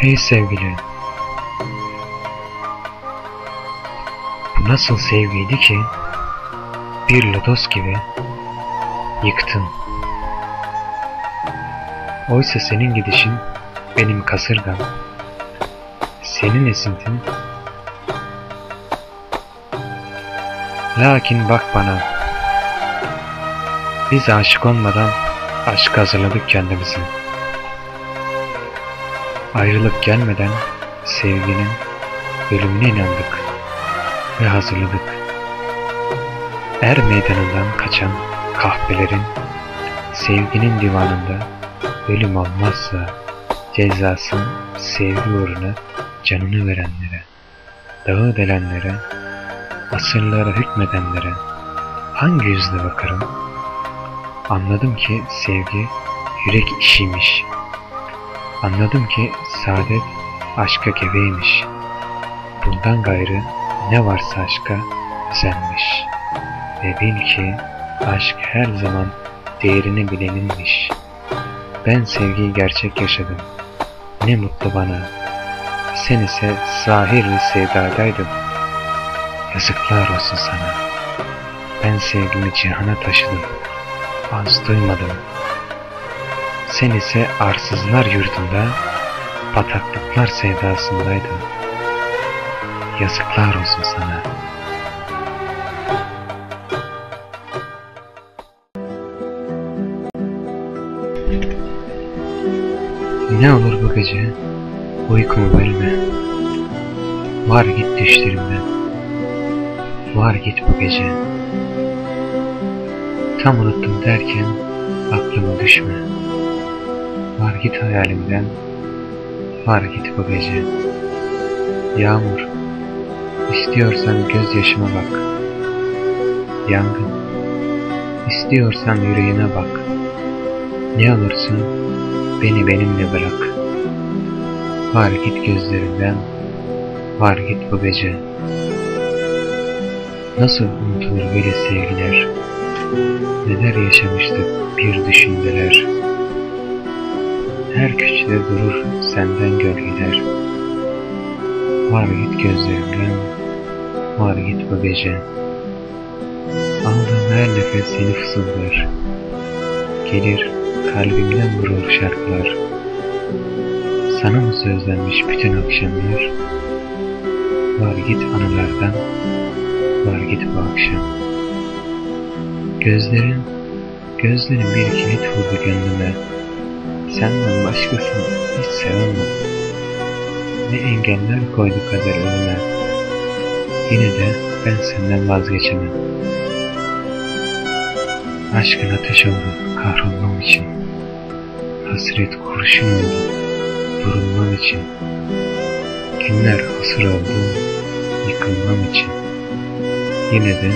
Hey sevgili. Bu nasıl sevgiydi ki bir lodos gibi yıktın. Oysa senin gidişin benim kasırgam. Senin esintin. Lakin bak bana. Biz aşık olmadan aşk hazırladık kendimizi. Ayrılık gelmeden sevginin ölümüne inandık ve hazırladık. Er meydanından kaçan kahpelerin sevginin divanında ölüm olmazsa cezası sevgi uğruna canını verenlere, dağı delenlere, asırlara hükmedenlere hangi yüzle bakarım? Anladım ki sevgi yürek işiymiş. Anladım ki saadet aşka gebeymiş. Bundan gayrı ne varsa aşka özenmiş. Ve bil ki aşk her zaman değerini bileninmiş. Ben sevgiyi gerçek yaşadım. Ne mutlu bana. Sen ise zahir bir sevdadaydın. Yazıklar olsun sana. Ben sevgimi cihana taşıdım. Az duymadım. Sen ise arsızlar yurdunda, bataklıklar sevdasındaydın. Yazıklar olsun sana. Ne olur bu gece uykumu bölme. Var git düşlerimden. Var git bu gece. Tam unuttum derken aklıma düşme. Var git hayalimden. Var git bu gece. Yağmur. İstiyorsan gözyaşıma bak. Yangın. İstiyorsan yüreğine bak. Ne olursun beni benimle bırak. Var git gözlerinden, var git bu gece. Nasıl unutulur böyle sevgiler? Neler yaşamıştık bir düşündeler. Her köşede durur senden gölgeler. Var git gözlerimden, var git bu gece. Aldığım her nefes seni fısıldar. Gelir kalbimden vurur şarkılar. Sana mı sözlenmiş bütün akşamlar? Var git anılardan, var git bu akşam. Gözlerin, gözlerin bir kilit vurdu gönlüme. Senden başkasını hiç sevemem. Ne engeller koydu kader önüme. Yine de ben senden vazgeçemem. Aşkın ateş oldu kahrolmam için. Hasret kurşun oldu vurulmam için. Günler hasır oldu yıkılmam için. Yine de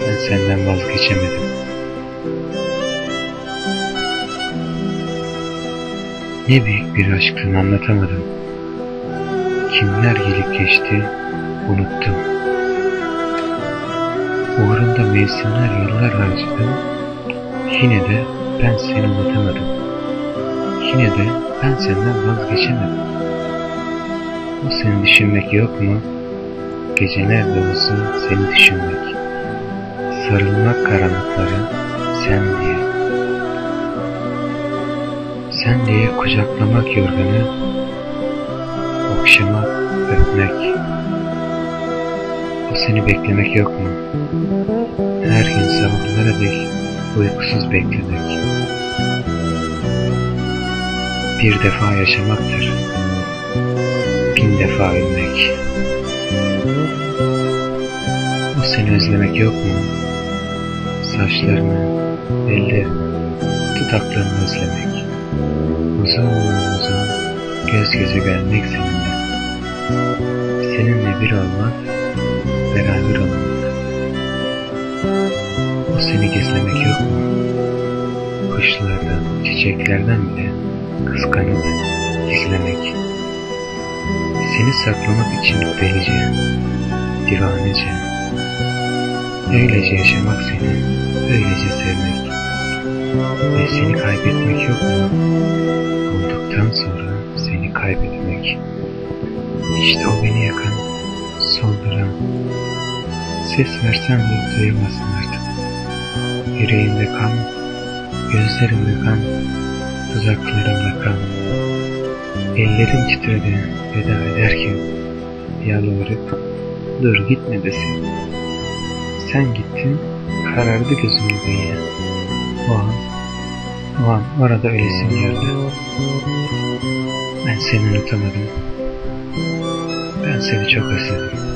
ben senden vazgeçemedim. Ne büyük bir aşktın anlatamadım. Kimler gelip geçti unuttum. Uğrunda mevsimler yıllar harcadım. Yine de ben seni unutamadım. Yine de ben senden vazgeçemedim. O seni düşünmek yok mu? Geceler dolusu seni düşünmek. Sarılmak karanlıklara sen diye. Sen diye kucaklamak yorganı, okşamak, öpmek. O seni beklemek yok mu? Her gün sabahlara dek uykusuz beklemek. Bir defa yaşamaktır, bin defa ölmek. O seni özlemek yok mu? Saçlarını, ellerini, dudaklarını özlemek. Uzun uzun göz göze gelmek seninle. Seninle bir olmak, beraber olmak. O seni gizlemek yok mu? Kuşlardan, çiçeklerden bile kıskanıp gizlemek. Seni saklamak için delice, divanece. Öylece yaşamak seni, öylece sevmek. Ve seni kaybetmek yok mu? Kaybetmek. İşte o beni yakan, solduran. Ses versen de duyamazsın artık. Yüreğimde kan, gözlerimde kan, dudaklarımda kan. Ellerim titredi veda ederken yalvarıp dur gitme desin. Sen gittin, karardı gözümün dünya. O an, o an orada öylesin geldi. Ben seni unutamadım. Ben seni çok özledim.